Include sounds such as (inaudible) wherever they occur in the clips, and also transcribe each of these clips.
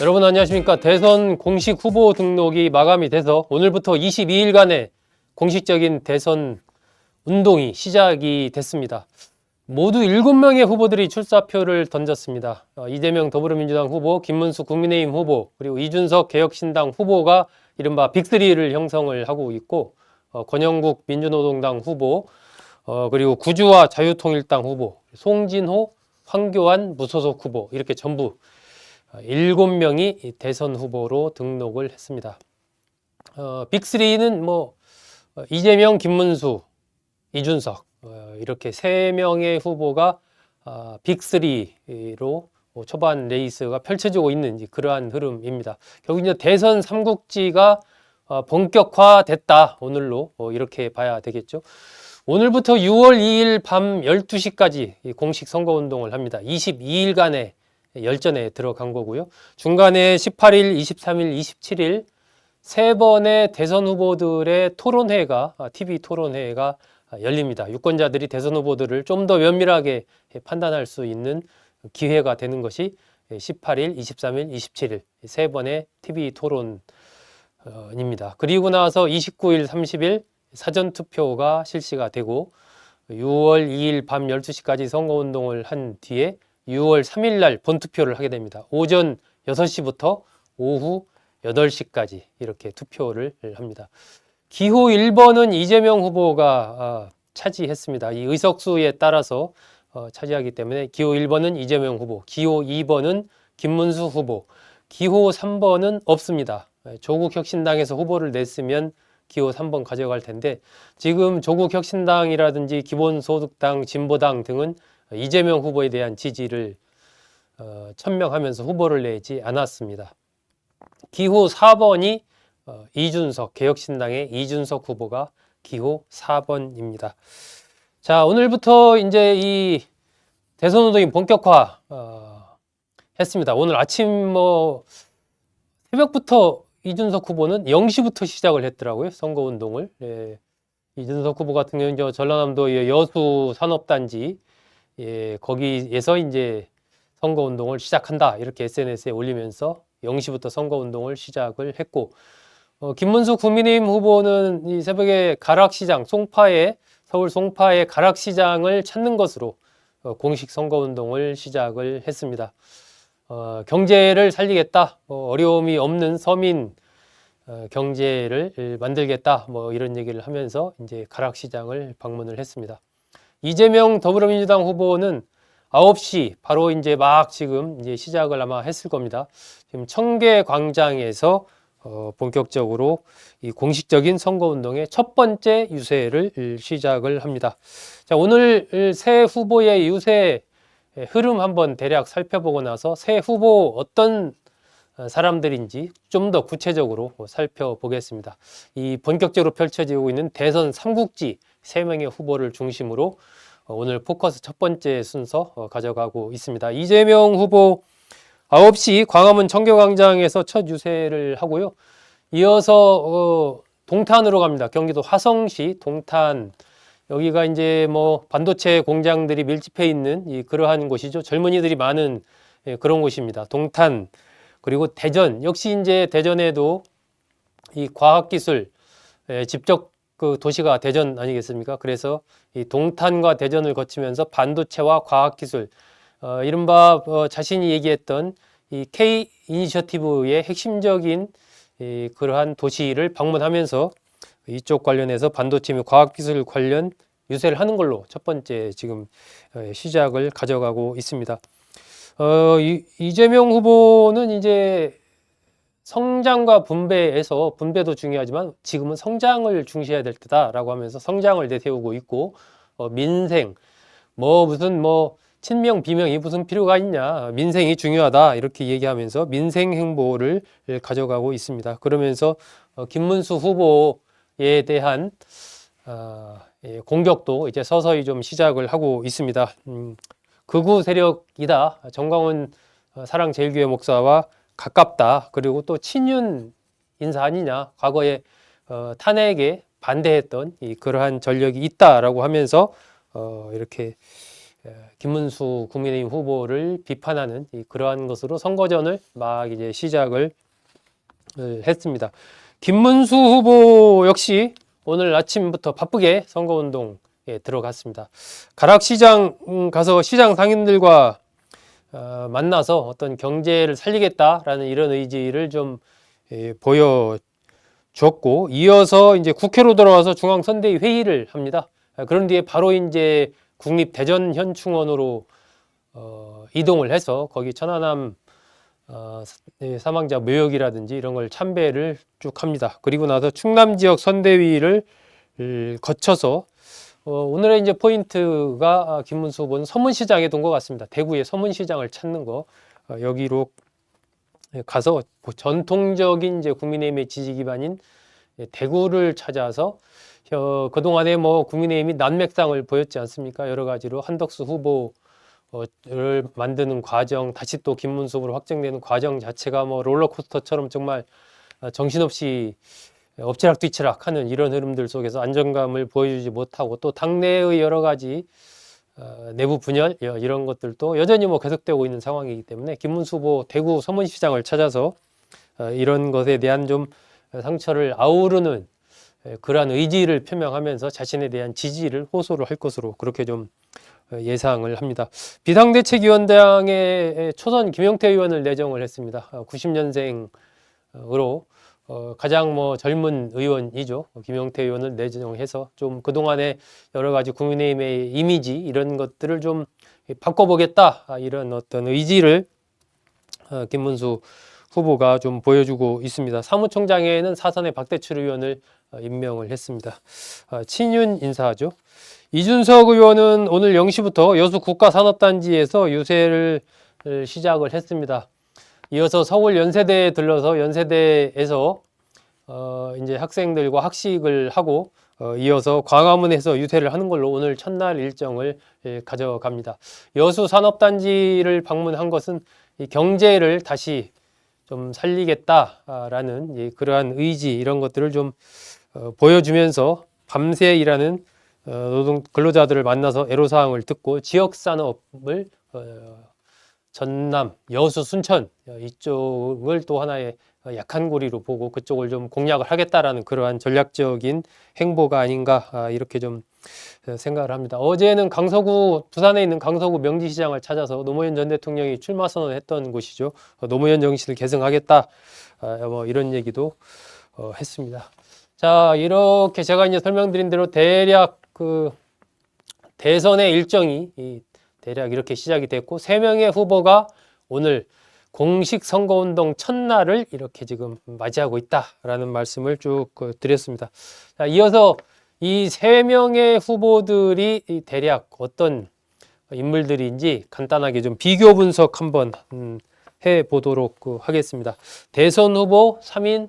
여러분 안녕하십니까 대선 공식 후보 등록이 마감이 돼서 오늘부터 22일간의 공식적인 대선 운동이 시작이 됐습니다. 모두 7명의 후보들이 출사표를 던졌습니다. 어, 이재명 더불어민주당 후보, 김문수 국민의힘 후보, 그리고 이준석 개혁신당 후보가 이른바 빅3를 형성을 하고 있고 어, 권영국 민주노동당 후보, 어, 그리고 구주와 자유통일당 후보, 송진호, 황교안 무소속 후보 이렇게 전부 어, 일곱 명이 대선 후보로 등록을 했습니다. 어, 빅3는 뭐 어, 이재명, 김문수, 이준석 어, 이렇게 세 명의 후보가 아, 빅3로 초반 레이스가 펼쳐지고 있는 그러한 흐름입니다. 결국 이제 대선 삼국지가 어, 본격화됐다 오늘로 어, 이렇게 봐야 되겠죠. 오늘부터 6월 2일 밤 12시까지 이 공식 선거 운동을 합니다. 22일간의 열전에 들어간 거고요. 중간에 18일, 23일, 27일 세 번의 대선 후보들의 토론회가 TV 토론회가 열립니다. 유권자들이 대선 후보들을 좀 더 면밀하게 판단할 수 있는 기회가 되는 것이 18일, 23일, 27일 세 번의 TV 토론입니다. 그리고 나서 29일, 30일 사전 투표가 실시가 되고 6월 2일 밤 12시까지 선거운동을 한 뒤에 6월 3일 날 본투표를 하게 됩니다. 오전 6시부터 오후 8시까지 이렇게 투표를 합니다. 기호 1번은 이재명 후보가 아, 차지했습니다. 이 의석수에 따라서 어, 차지하기 때문에 기호 1번은 이재명 후보, 기호 2번은 김문수 후보, 기호 3번은 없습니다. 예, 조국 혁신당에서 후보를 냈으면 기호 3번 가져갈 텐데 지금 조국 혁신당이라든지 기본소득당, 진보당 등은 이재명 후보에 대한 지지를 어, 천명하면서 후보를 내지 않았습니다. 기호 4번이 어, 이준석 개혁신당의 이준석 후보가 기호 4번입니다. 자 오늘부터 이제 이 대선 운동이 본격화 어, 했습니다. 오늘 아침 뭐 새벽부터 이준석 후보는 0시부터 시작을 했더라고요 선거 운동을. 예, 이준석 후보 같은 경우는 저 전라남도 여수 산업단지 예, 거기에서 이제 선거 운동을 시작한다 이렇게 SNS에 올리면서 0시부터 선거 운동을 시작을 했고 어, 김문수 국민의힘 후보는 이 새벽에 가락시장 송파에 서울 송파의 가락시장을 찾는 것으로 어, 공식 선거 운동을 시작을 했습니다. 어, 경제를 살리겠다, 뭐 어려움이 없는 서민 어, 경제를 만들겠다, 뭐 이런 얘기를 하면서 이제 가락시장을 방문을 했습니다. 이재명 더불어민주당 후보는 9시 바로 이제 막 지금 이제 시작을 아마 했을 겁니다. 지금 청계 광장에서 어, 본격적으로 이 공식적인 선거운동의 첫 번째 유세를 시작을 합니다. 자, 오늘 새 후보의 유세 흐름 한번 대략 살펴보고 나서 새 후보 어떤 사람들인지 좀 더 구체적으로 살펴보겠습니다. 이 본격적으로 펼쳐지고 있는 대선 삼국지 세 명의 후보를 중심으로 어, 오늘 포커스 첫 번째 순서 어, 가져가고 있습니다. 이재명 후보 9시 광화문 청계광장에서 첫 유세를 하고요. 이어서 어, 동탄으로 갑니다. 경기도 화성시 동탄 여기가 이제 뭐 반도체 공장들이 밀집해 있는 이 그러한 곳이죠. 젊은이들이 많은 예, 그런 곳입니다. 동탄 그리고 대전 역시 이제 대전에도 이 과학기술 예, 직접 그 도시가 대전 아니겠습니까? 그래서 이 동탄과 대전을 거치면서 반도체와 과학기술, 어, 이른바 어, 자신이 얘기했던 이 K 이니셔티브의 핵심적인 이 그러한 도시를 방문하면서 이쪽 관련해서 반도체 및 과학기술 관련 유세를 하는 걸로 첫 번째 지금 어, 시작을 가져가고 있습니다. 어, 이, 이재명 후보는 이제 성장과 분배에서 분배도 중요하지만 지금은 성장을 중시해야 될 때다라고 하면서 성장을 내세우고 있고 어, 민생 뭐 무슨 뭐 친명 비명이 무슨 필요가 있냐 민생이 중요하다 이렇게 얘기하면서 민생 행보를 가져가고 있습니다. 그러면서 어, 김문수 후보에 대한 어, 예, 공격도 이제 서서히 좀 시작을 하고 있습니다. 음, 극우 세력이다 정광훈 어, 사랑제일교회 목사와 가깝다. 그리고 또 친윤 인사 아니냐. 과거에 어, 탄핵에 반대했던 이 그러한 전력이 있다라고 하면서 어, 이렇게 에, 김문수 국민의힘 후보를 비판하는 이 그러한 것으로 선거전을 막 이제 시작을 을 했습니다. 김문수 후보 역시 오늘 아침부터 바쁘게 선거운동에 들어갔습니다. 가락시장 음, 가서 시장 상인들과 어, 만나서 어떤 경제를 살리겠다라는 이런 의지를 좀 예, 보여줬고 이어서 이제 국회로 들어와서 중앙선대위 회의를 합니다. 아, 그런 뒤에 바로 이제 국립 대전 현충원으로 어, 이동을 해서 거기 천안함 어, 사- 예, 사망자 묘역이라든지 이런 걸 참배를 쭉 합니다. 그리고 나서 충남 지역 선대위를 을 거쳐서 어, 오늘의 이제 포인트가 아, 김문수 후보는 서문시장에 둔 것 같습니다. 대구의 서문시장을 찾는 거 어, 여기로 가서 그 전통적인 이제 국민의힘의 지지 기반인 예, 대구를 찾아서 어, 그동안에 뭐 국민의힘이 난맥상을 보였지 않습니까? 여러 가지로 한덕수 후보를 만드는 과정, 다시 또 김문수 후보로 확정되는 과정 자체가 뭐 롤러코스터처럼 정말 어, 정신없이 엎치락 뒤치락 하는 이런 흐름들 속에서 안정감을 보여주지 못하고 또 당내의 여러 가지 어, 내부 분열 여- 이런 것들도 여전히 뭐 계속되고 있는 상황이기 때문에 김문수 후보 대구 서문시장을 찾아서 어, 이런 것에 대한 좀 상처를 아우르는 에, 그러한 의지를 표명하면서 자신에 대한 지지를 호소를 할 것으로 그렇게 좀 어, 예상을 합니다. 비상대책위원장에 초선 김용태 의원을 내정을 했습니다. 90년생으로 어, 가장 뭐 젊은 의원이죠. 김용태 의원을 내정해서 좀 그동안의 여러 가지 국민의힘의 이미지 이런 것들을 좀 바꿔보겠다 아, 이런 어떤 의지를 어, 김문수 후보가 좀 보여주고 있습니다. 사무총장에는 사선의 박대출 의원을 어, 임명을 했습니다. 아, 친윤 인사하죠. 이준석 의원은 오늘 0시부터 여수 국가산업단지에서 유세를 을 시작을 했습니다. 이어서 서울 연세대에 들러서 연세대에서 어, 이제 학생들과 학식을 하고 어, 이어서 광화문에서 유세를 하는 걸로 오늘 첫날 일정을 예, 가져갑니다. 여수 산업단지를 방문한 것은 이 경제를 다시 좀 살리겠다라는 예, 그러한 의지 이런 것들을 좀 어, 보여주면서 밤새 일하는 어, 노동 근로자들을 만나서 애로사항을 듣고 지역 산업을 어, 전남, 여수, 순천 어, 이쪽을 또 하나의 어, 약한 고리로 보고 그쪽을 좀 공략을 하겠다라는 그러한 전략적인 행보가 아닌가 아, 이렇게 좀 어, 생각을 합니다. 어제는 강서구 부산에 있는 강서구 명지시장을 찾아서 노무현 전 대통령이 출마 선언했던 곳이죠. 어, 노무현 정신을 계승하겠다 아, 뭐 이런 얘기도 어, 했습니다. 자 이렇게 제가 이제 설명드린 대로 대략 그 대선의 일정이 이 대략 이렇게 시작이 됐고 세 명의 후보가 오늘 공식 선거운동 첫날을 이렇게 지금 맞이하고 있다라는 말씀을 쭉그 드렸습니다. 자, 이어서 이 세 명의 후보들이 이 대략 어떤 인물들인지 간단하게 좀 비교 분석 한번 음, 해 보도록 그 하겠습니다. 대선 후보 3인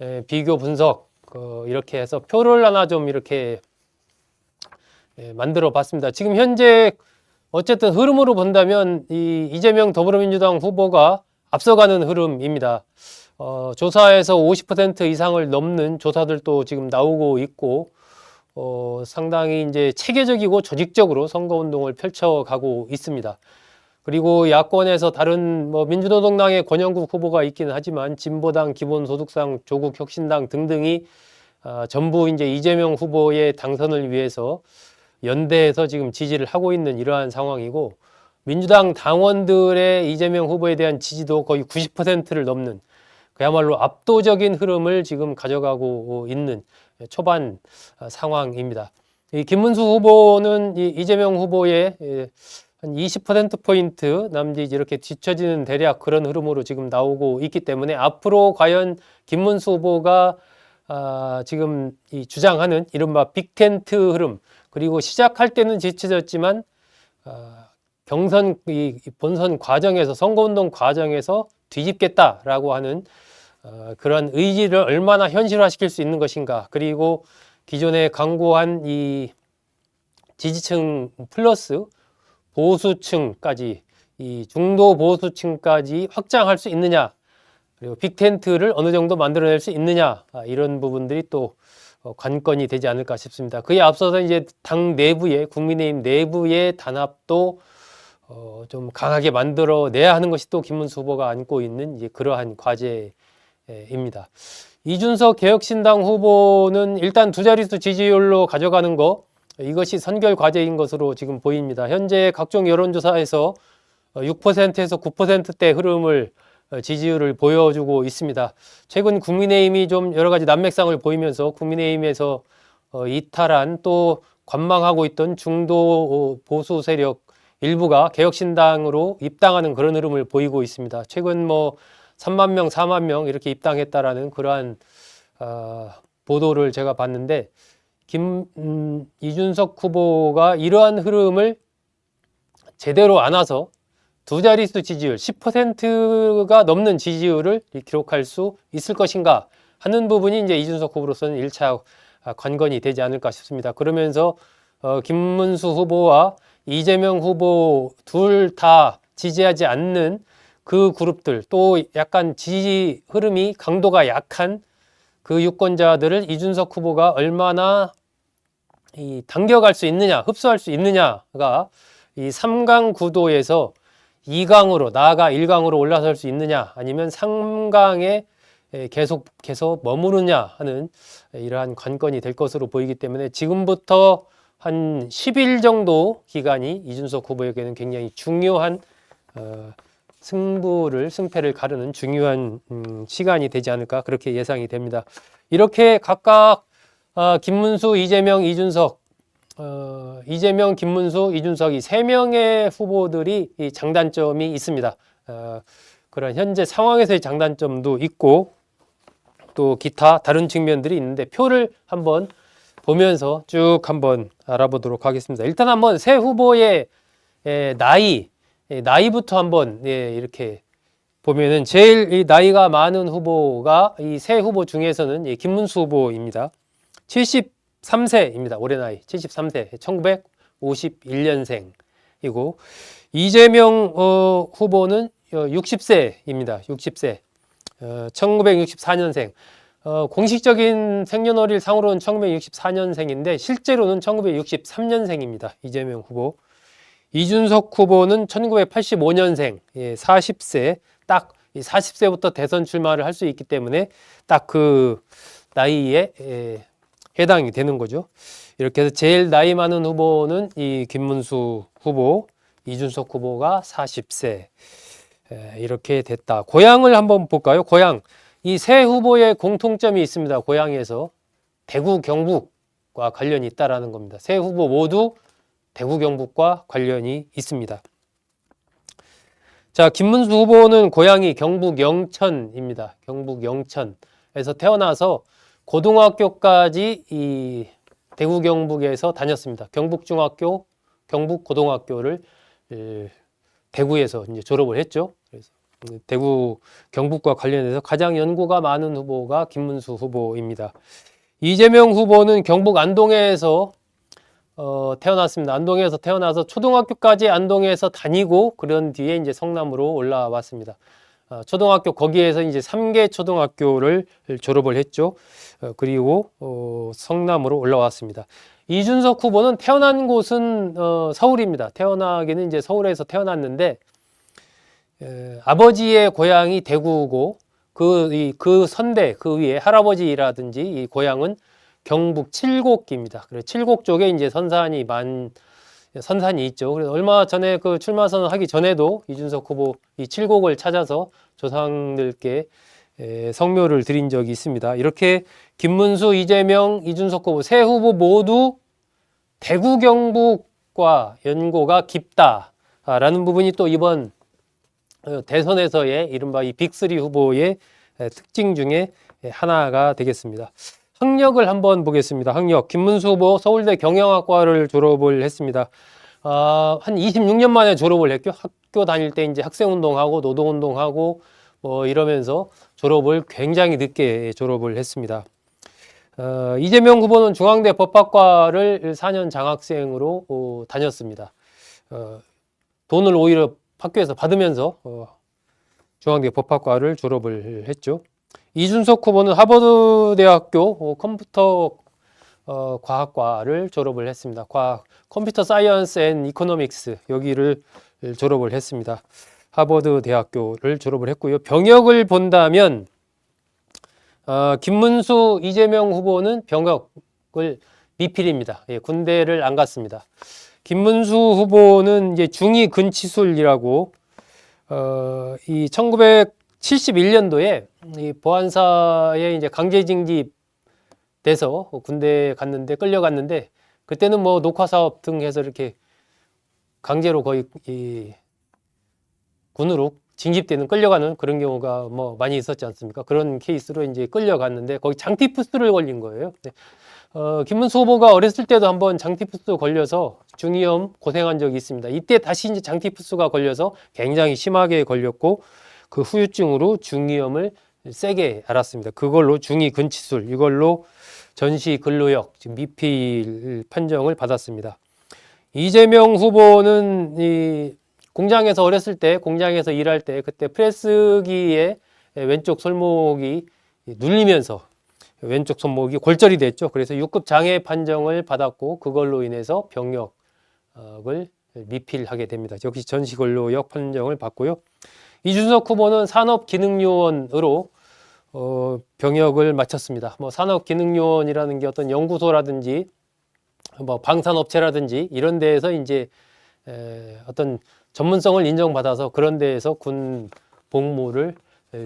에, 비교 분석 그 이렇게 해서 표를 하나 좀 이렇게 예, 만들어 봤습니다. 지금 현재 어쨌든 흐름으로 본다면 이 이재명 더불어민주당 후보가 앞서가는 흐름입니다. 어, 조사에서 50% 이상을 넘는 조사들도 지금 나오고 있고 어, 상당히 이제 체계적이고 조직적으로 선거운동을 펼쳐가고 있습니다. 그리고 야권에서 다른 뭐 민주노동당의 권영국 후보가 있기는 하지만 진보당, 기본소득당, 조국혁신당 등등이 아, 전부 이제 이재명 후보의 당선을 위해서 연대해서 지금 지지를 하고 있는 이러한 상황이고 민주당 당원들의 이재명 후보에 대한 지지도 거의 90%를 넘는 그야말로 압도적인 흐름을 지금 가져가고 있는 초반 아, 상황입니다. 이 김문수 후보는 이 이재명 후보의 예, 한 20%포인트 남짓 이렇게 뒤처지는 대략 그런 흐름으로 지금 나오고 있기 때문에 앞으로 과연 김문수 후보가 아, 지금 이 주장하는 이른바 빅텐트 흐름 그리고 시작할 때는 지쳐졌지만 아, 경선 이, 이 본선 과정에서 선거운동 과정에서 뒤집겠다라고 하는 어, 그런 의지를 얼마나 현실화시킬 수 있는 것인가. 그리고 기존에 강구한 이 지지층 플러스 보수층까지 이 중도 보수층까지 확장할 수 있느냐. 그리고 빅텐트를 어느 정도 만들어낼 수 있느냐. 아, 이런 부분들이 또 어, 관건이 되지 않을까 싶습니다. 그에 앞서서 이제 당 내부의 국민의힘 내부의 단합도 어, 좀 강하게 만들어내야 하는 것이 또 김문수 후보가 안고 있는 이제 그러한 과제입니다. 이준석 개혁신당 후보는 일단 두 자릿수 지지율로 가져가는 거 이것이 선결 과제인 것으로 지금 보입니다. 현재 각종 여론조사에서 6%에서 9%대 흐름을 어, 지지율을 보여주고 있습니다. 최근 국민의힘이 좀 여러 가지 난맥상을 보이면서 국민의힘에서 어, 이탈한 또 관망하고 있던 중도 보수 세력 일부가 개혁신당으로 입당하는 그런 흐름을 보이고 있습니다. 최근 뭐 3만 명, 4만 명 이렇게 입당했다라는 그러한 어, 보도를 제가 봤는데 김 음, 이준석 후보가 이러한 흐름을 제대로 안아서 두 자릿수 지지율 10%가 넘는 지지율을 기록할 수 있을 것인가 하는 부분이 이제 이준석 후보로서는 1차 관건이 되지 않을까 싶습니다. 그러면서 어, 김문수 후보와 이재명 후보 둘 다 지지하지 않는 그 그룹들 또 약간 지지 흐름이 강도가 약한 그 유권자들을 이준석 후보가 얼마나 이 당겨갈 수 있느냐, 흡수할 수 있느냐가 이 3강 구도에서 2강으로 나아가 1강으로 올라설 수 있느냐, 아니면 3강에 계속해서 머무르냐 하는 이러한 관건이 될 것으로 보이기 때문에 지금부터 한 10일 정도 기간이 이준석 후보에게는 굉장히 중요한 어, 승부를 승패를 가르는 중요한 음, 시간이 되지 않을까 그렇게 예상이 됩니다. 이렇게 각각 어, 김문수, 이재명, 이준석, 어, 이재명, 김문수, 이준석 이 세 명의 후보들이 이 장단점이 있습니다. 어, 그런 현재 상황에서의 장단점도 있고 또 기타 다른 측면들이 있는데 표를 한번 보면서 쭉 한번 알아보도록 하겠습니다. 일단 한번 새 후보의 에, 나이, 에, 나이부터 한번 예, 이렇게 보면은 제일 이 나이가 많은 후보가 이새 후보 중에서는 이 김문수 후보입니다. 73세입니다. 올해 나이 73세, 1951년생이고 이재명 어, 후보는 60세입니다. 60세, 어, 1964년생. 어, 공식적인 생년월일 상으로는 1964년생인데 실제로는 1963년생입니다. 이재명 후보. 이준석 후보는 1985년생, 예, 40세, 딱 40세부터 대선 출마를 할 수 있기 때문에 딱 그 나이에 예, 해당이 되는 거죠. 이렇게 해서 제일 나이 많은 후보는 이 김문수 후보, 이준석 후보가 40세. 예, 이렇게 됐다. 고향을 한번 볼까요? 고향. 이 세 후보의 공통점이 있습니다. 고향에서 대구 경북과 관련이 있다라는 겁니다. 세 후보 모두 대구 경북과 관련이 있습니다. 자, 김문수 후보는 고향이 경북 영천입니다. 경북 영천에서 태어나서 고등학교까지 이 대구 경북에서 다녔습니다. 경북중학교, 경북고등학교를 에, 대구에서 이제 졸업을 했죠. 그래서 대구 경북과 관련해서 가장 연고가 많은 후보가 김문수 후보입니다. 이재명 후보는 경북 안동에서 어, 태어났습니다. 안동에서 태어나서 초등학교까지 안동에서 다니고 그런 뒤에 이제 성남으로 올라왔습니다. 어, 초등학교 거기에서 이제 3개 초등학교를 졸업을 했죠. 어, 그리고 어, 성남으로 올라왔습니다. 이준석 후보는 태어난 곳은 어, 서울입니다. 태어나기는 이제 서울에서 태어났는데 에, 아버지의 고향이 대구고 그, 이, 그 선대 그 위에 할아버지라든지 이 고향은 경북 칠곡입니다. 그래 칠곡 쪽에 이제 선산이 만 선산이 있죠. 그래서 얼마 전에 그 출마 선언 하기 전에도 이준석 후보 이 칠곡을 찾아서 조상들께 에, 성묘를 드린 적이 있습니다. 이렇게 김문수, 이재명, 이준석 후보 세 후보 모두 대구 경북과 연고가 깊다라는 부분이 또 이번 어, 대선에서의 이른바 이 빅3 후보의 에, 특징 중에 하나가 되겠습니다. 학력을 한번 보겠습니다. 학력. 김문수 후보 서울대 경영학과를 졸업을 했습니다. 아, 한 26년 만에 졸업을 했죠. 학교 다닐 때 이제 학생운동하고 노동운동하고 뭐 이러면서 졸업을 굉장히 늦게 졸업을 했습니다. 어, 이재명 후보는 중앙대 법학과를 4년 장학생으로 어, 다녔습니다. 어, 돈을 오히려 학교에서 받으면서 어, 중앙대 법학과를 졸업을 했죠. 이준석 후보는 하버드 대학교 어, 컴퓨터 어, 과학과를 졸업을 했습니다. 과학 컴퓨터 사이언스 앤 이코노믹스 여기를 졸업을 했습니다. 하버드 대학교를 졸업을 했고요. 병역을 본다면 어, 김문수 이재명 후보는 병역을 미필입니다. 예, 군대를 안 갔습니다. 김문수 후보는 이제 중위 근치술이라고 어, 이 1971년도에 이 보안사에 이제 강제징집 돼서 군대 갔는데 끌려갔는데 그때는 뭐 녹화 사업 등 해서 이렇게 강제로 거의 이 군으로 징집되는 끌려가는 그런 경우가 뭐 많이 있었지 않습니까? 그런 케이스로 이제 끌려갔는데 거기 장티푸스를 걸린 거예요. 네. 어, 김문수 후보가 어렸을 때도 한번 장티푸스 걸려서 중이염 고생한 적이 있습니다. 이때 다시 이제 장티푸스가 걸려서 굉장히 심하게 걸렸고 그 후유증으로 중이염을 세게 앓았습니다. 그걸로 중이 근치술 이걸로 전시 근로역 미필 판정을 받았습니다. 이재명 후보는 이 공장에서 어렸을 때 공장에서 일할 때 그때 프레스기에 왼쪽 손목이 눌리면서 왼쪽 손목이 골절이 됐죠. 그래서 6급 장애 판정을 받았고 그걸로 인해서 병역을 미필하게 됩니다. 역시 전시 근로역 판정을 받고요. 이준석 후보는 산업기능요원으로 어, 병역을 마쳤습니다. 뭐 산업기능요원이라는 게 어떤 연구소라든지 뭐 방산업체라든지 이런 데에서 이제 에, 어떤 전문성을 인정받아서 그런 데에서 군 복무를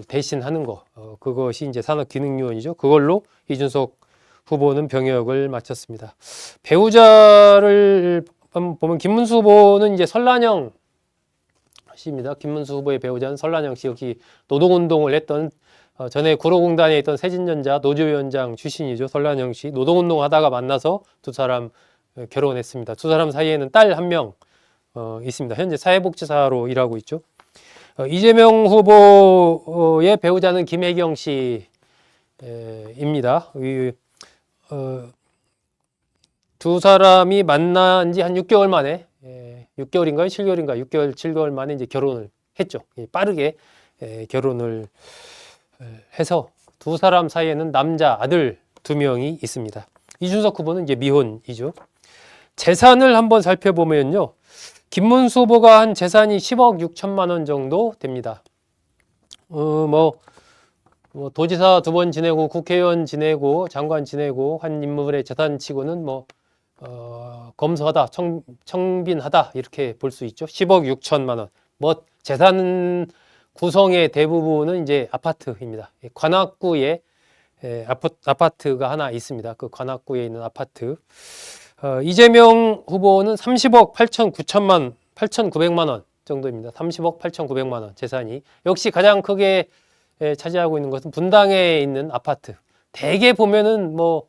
대신하는 거 어, 그것이 이제 산업기능요원이죠. 그걸로 이준석 후보는 병역을 마쳤습니다. 배우자를 보면 김문수 후보는 이제 설란영 씨입니다. 김문수 후보의 배우자는 설란영 씨 역시 노동운동을 했던 어, 전에 구로공단에 있던 세진전자 노조위원장 출신이죠. 설란영 씨 노동운동 하다가 만나서 두 사람 어, 결혼했습니다. 두 사람 사이에는 딸 한 명 어, 있습니다. 현재 사회복지사로 일하고 있죠. 어, 이재명 후보의 배우자는 김혜경 씨입니다. 이, 어, 두 사람이 만난 지 한 6개월 만에, 에, 6개월인가요? 7개월인가? 6개월, 7개월 만에 이제 결혼을 했죠. 예, 빠르게 에, 결혼을 에, 해서 두 사람 사이에는 남자, 아들 두 명이 있습니다. 이준석 후보는 이제 미혼이죠. 재산을 한번 살펴보면요. 김문수 후보가 한 재산이 10억 6천만 원 정도 됩니다. 어, 뭐, 뭐 도지사 두 번 지내고 국회의원 지내고 장관 지내고 한 인물의 재산치고는 뭐 어, 검소하다, 청, 청빈하다 이렇게 볼 수 있죠. 10억 6천만 원. 뭐 재산 구성의 대부분은 이제 아파트입니다. 관악구에 에, 아파트가 하나 있습니다. 그 관악구에 있는 아파트. 어, 이재명 후보는 30억 8천 9천만 8,900만 원 정도입니다. 30억 8,900만 원 재산이 역시 가장 크게 에, 차지하고 있는 것은 분당에 있는 아파트. 대개 보면은 뭐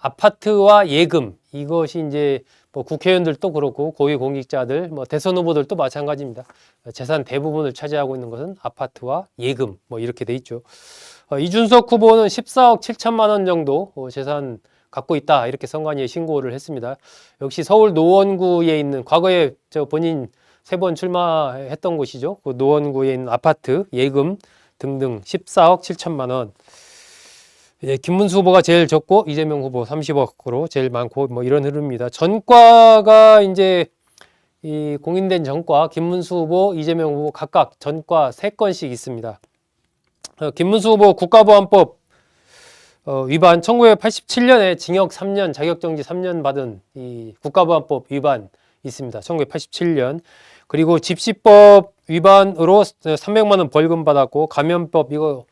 아파트와 예금 이것이 이제 뭐 국회의원들도 그렇고 고위공직자들 뭐 대선 후보들도 마찬가지입니다. 재산 대부분을 차지하고 있는 것은 아파트와 예금 뭐 이렇게 돼 있죠. 어, 이준석 후보는 14억 7천만 원 정도 어, 재산 갖고 있다 이렇게 선관위에 신고를 했습니다. 역시 서울 노원구에 있는 과거에 저 본인 세 번 출마했던 곳이죠. 그 노원구에 있는 아파트 예금 등등 14억 7천만 원. 예, 김문수 후보가 제일 적고 이재명 후보 30억으로 제일 많고 뭐 이런 흐름입니다. 전과가 이제 이 공인된 전과 김문수 후보, 이재명 후보 각각 전과 3건씩 있습니다. 어, 김문수 후보 국가보안법 어, 위반 1987년에 징역 3년, 자격정지 3년 받은 이 국가보안법 위반 있습니다. 1987년. 그리고 집시법 위반으로 300만 원 벌금 받았고 감염법 이거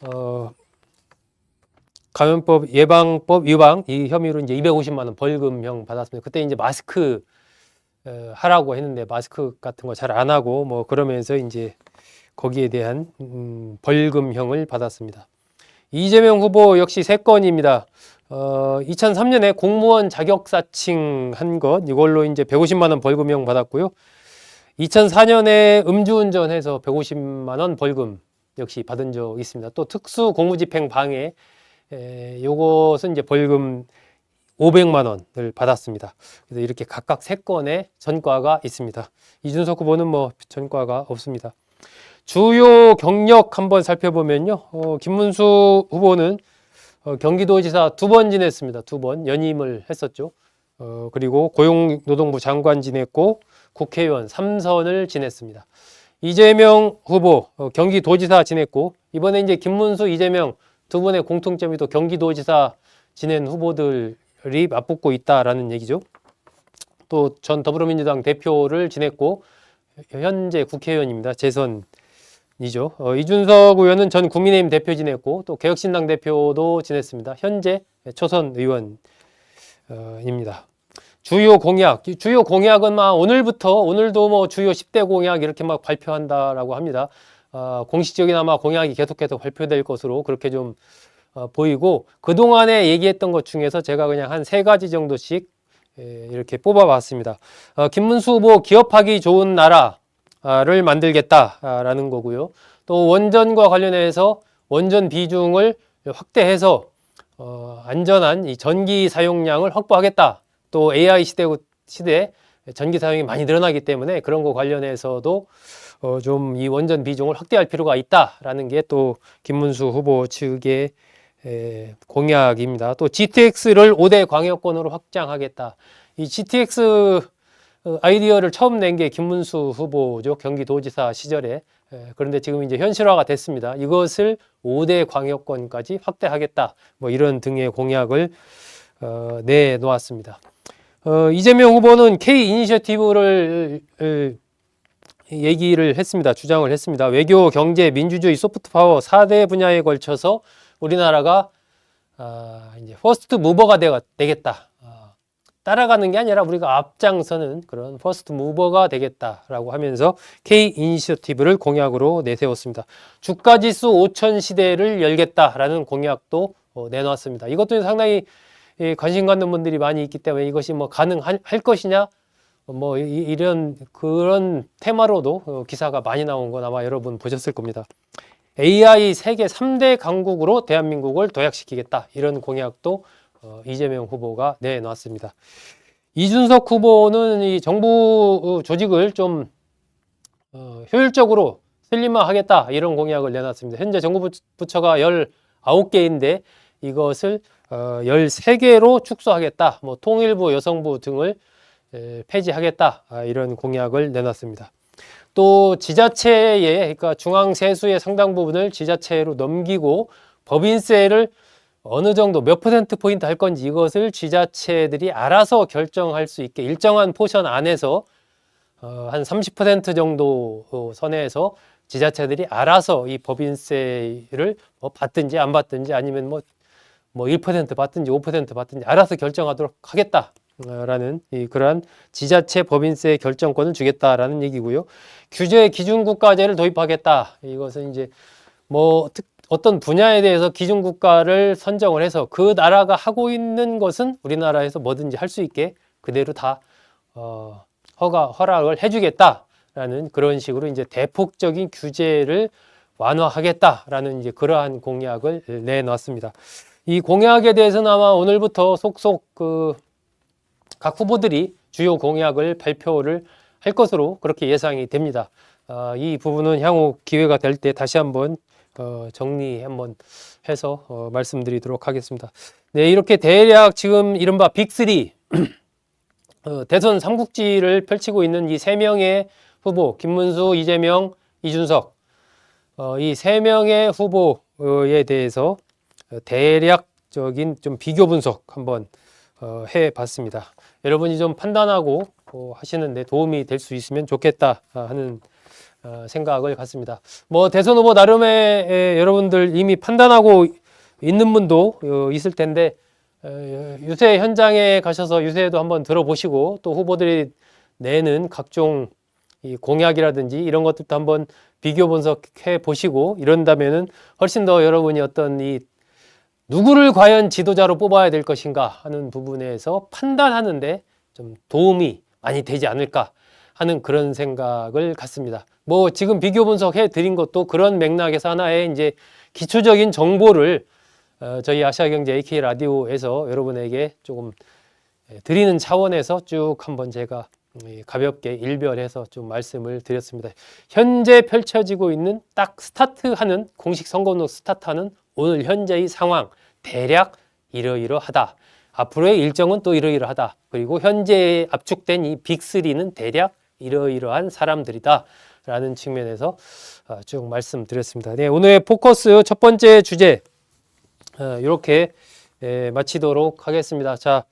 어 감염법 예방법 위반 이 혐의로 이제 250만 원 벌금형 받았습니다. 그때 이제 마스크 어, 하라고 했는데 마스크 같은 거 잘 안 하고 뭐 그러면서 이제 거기에 대한 음, 벌금형을 받았습니다. 이재명 후보 역시 세 건입니다. 어, 2003년에 공무원 자격 사칭 한 것, 이걸로 이제 150만 원 벌금형 받았고요. 2004년에 음주운전해서 150만 원 벌금 역시 받은 적 있습니다. 또 특수 공무집행 방해, 에, 요것은 이제 벌금 500만 원을 받았습니다. 그래서 이렇게 각각 세 건의 전과가 있습니다. 이준석 후보는 뭐 전과가 없습니다. 주요 경력 한번 살펴보면요. 어, 김문수 후보는 어, 경기도지사 두 번 지냈습니다. 두 번 연임을 했었죠. 어, 그리고 고용노동부 장관 지냈고 국회의원 3선을 지냈습니다. 이재명 후보 어, 경기도지사 지냈고 이번에 이제 김문수, 이재명 두 분의 공통점이 또 경기도지사 지낸 후보들이 맞붙고 있다라는 얘기죠. 또 전 더불어민주당 대표를 지냈고 현재 국회의원입니다. 재선이죠. 어, 이준석 의원은 전 국민의힘 대표 지냈고 또 개혁신당 대표도 지냈습니다. 현재 초선 의원입니다. 주요 공약, 이 주요 공약은 막 오늘부터 오늘도 뭐 주요 10대 공약 이렇게 막 발표한다라고 합니다. 어, 공식적인 아마 공약이 계속해서 발표될 것으로 그렇게 좀 어, 보이고 그 동안에 얘기했던 것 중에서 제가 그냥 한 세 가지 정도씩 예, 이렇게 뽑아봤습니다. 어, 김문수 후보 기업하기 좋은 나라를 만들겠다라는 거고요. 또 원전과 관련해서 원전 비중을 확대해서 어, 안전한 이 전기 사용량을 확보하겠다. 또 AI 시대 시대 전기 사용이 많이 늘어나기 때문에 그런 거 관련해서도 어, 좀 이 원전 비중을 확대할 필요가 있다라는 게 또 김문수 후보 측의 에, 공약입니다. 또 GTX를 5대 광역권으로 확장하겠다. 이 GTX 어, 아이디어를 처음 낸 게 김문수 후보죠. 경기도지사 시절에. 에, 그런데 지금 이제 현실화가 됐습니다. 이것을 5대 광역권까지 확대하겠다. 뭐 이런 등의 공약을 어, 내놓았습니다. 어, 이재명 후보는 K 이니셔티브를 을, 얘기를 했습니다. 주장을 했습니다. 외교, 경제, 민주주의, 소프트 파워 4대 분야에 걸쳐서 우리나라가 아, 이제 퍼스트 무버가 되, 되겠다. 아, 따라가는 게 아니라 우리가 앞장서는 그런 퍼스트 무버가 되겠다라고 하면서 K 이니셔티브를 공약으로 내세웠습니다. 주가 지수 5천 시대를 열겠다라는 공약도 어, 내놓았습니다. 이것도 상당히 예, 관심 갖는 분들이 많이 있기 때문에 이것이 뭐 가능할 할 것이냐 뭐 이- 이런 그런 테마로도 어, 기사가 많이 나온 건 아마 여러분 보셨을 겁니다. AI 세계 3대 강국으로 대한민국을 도약시키겠다 이런 공약도 어, 이재명 후보가 내놨습니다. 이준석 후보는 이 정부 어, 조직을 좀 어, 효율적으로 슬림화하겠다 이런 공약을 내놨습니다. 현재 정부 부- 부처가 19개인데 이것을 어, 13개로 축소하겠다. 뭐 통일부, 여성부 등을 에, 폐지하겠다. 아, 이런 공약을 내놨습니다. 또 지자체에 그러니까 중앙 세수의 상당 부분을 지자체로 넘기고 법인세를 어느 정도 몇 퍼센트 포인트 할 건지 이것을 지자체들이 알아서 결정할 수 있게 일정한 포션 안에서 어, 한 30% 정도 어, 선에서 지자체들이 알아서 이 법인세를 뭐 받든지 안 받든지 아니면 뭐 뭐1% 받든지 5% 받든지 알아서 결정하도록 하겠다 라는 이 그러한 지자체 법인세 결정권을 주겠다라는 얘기고요. 규제 기준 국가제를 도입하겠다. 이것은 이제 뭐 특, 어떤 분야에 대해서 기준 국가를 선정을 해서 그 나라가 하고 있는 것은 우리나라에서 뭐든지 할 수 있게 그대로 다 어, 허가 허락을 해주겠다라는 그런 식으로 이제 대폭적인 규제를 완화하겠다라는 이제 그러한 공약을 내놨습니다. 이 공약에 대해서는 아마 오늘부터 속속 그 각 후보들이 주요 공약을 발표를 할 것으로 그렇게 예상이 됩니다. 아, 이 부분은 향후 기회가 될 때 다시 한번 어, 정리 한번 해서 어, 말씀드리도록 하겠습니다. 네, 이렇게 대략 지금 이른바 빅3 (clears throat) 어, 대선 삼국지를 펼치고 있는 이 세 명의 후보 김문수, 이재명, 이준석 어, 이 세 명의 후보에 대해서 어, 대략적인 좀 비교 분석 한번 어, 해봤습니다. 여러분이 좀 판단하고 어, 하시는데 도움이 될 수 있으면 좋겠다 하는 어, 생각을 갖습니다. 뭐 대선 후보 나름의 에, 여러분들 이미 판단하고 있는 분도 어, 있을 텐데 에, 유세 현장에 가셔서 유세도 한번 들어보시고 또 후보들이 내는 각종 이 공약이라든지 이런 것들도 한번 비교 분석해 보시고 이런다면은 훨씬 더 여러분이 어떤 이 누구를 과연 지도자로 뽑아야 될 것인가 하는 부분에서 판단하는데 좀 도움이 많이 되지 않을까 하는 그런 생각을 갖습니다. 뭐 지금 비교 분석해 드린 것도 그런 맥락에서 하나의 이제 기초적인 정보를 어, 저희 아시아경제 AK 라디오에서 여러분에게 조금 예, 드리는 차원에서 쭉 한번 제가 음, 가볍게 일별해서 좀 말씀을 드렸습니다. 현재 펼쳐지고 있는 딱 스타트하는 공식 선거운동 스타트하는 오늘 현재의 상황 대략 이러이러하다. 앞으로의 일정은 또 이러이러하다. 그리고 현재 압축된 이 빅3는 대략 이러이러한 사람들이다. 라는 측면에서 어, 쭉 말씀드렸습니다. 네, 오늘의 포커스 첫 번째 주제 어, 이렇게 예, 마치도록 하겠습니다. 자,